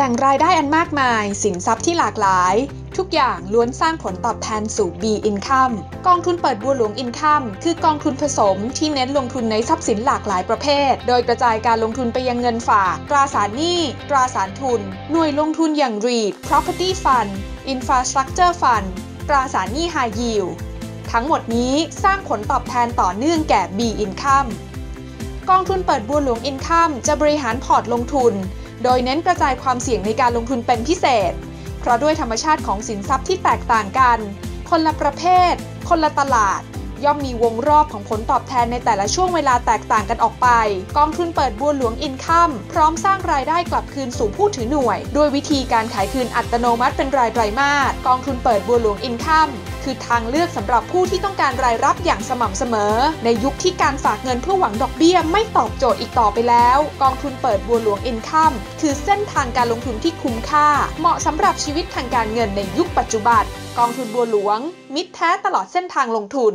แหล่งรายได้อันมากมาย สินทรัพย์ที่หลากหลาย ทุกอย่างล้วนสร้างผลตอบแทนสู่ B Income กองทุนเปิดบัวหลวง Income คือกองทุนผสมที่เน้นลงทุนในทรัพย์สินหลากหลายประเภท โดยกระจายการลงทุนไปยังเงินฝาก ตราสารหนี้ ตราสารทุน หน่วยลงทุนอย่าง REIT Property Fund Infrastructure Fund ตราสารหนี้ High Yield ทั้งหมดนี้สร้างผลตอบแทนต่อเนื่องแก่ B Income กองทุนเปิดบัวหลวง Income จะบริหารพอร์ตลงทุน โดยเน้นกระจายความเสี่ยงในการลงทุนเป็นพิเศษ เพราะด้วยธรรมชาติของสินทรัพย์ที่แตกต่างกัน คนละประเภท คนละตลาด ย่อมมีวงรอบของผลตอบแทนในแต่ละช่วงเวลาแตกต่างกันออกไป กองทุนเปิดบัวหลวงอินคัมพร้อมสร้างรายได้กลับคืนสู่ผู้ถือหน่วย ด้วยวิธีการขายคืนอัตโนมัติเป็นรายไตรมาสกองทุนเปิดบัวหลวงอินคัมคือทางเลือกสำหรับผู้ที่ต้องการรายรับอย่างสม่ำเสมอ ในยุคที่การฝากเงินเพื่อหวังดอกเบี้ยไม่ตอบโจทย์อีกต่อไปแล้ว กองทุนเปิดบัวหลวงอินคัมคือเส้นทางการลงทุนที่คุ้มค่า เหมาะสำหรับชีวิตทางการเงินในยุคปัจจุบัน กองทุนบัวหลวง มิตรแท้ตลอดเส้นทางลงทุน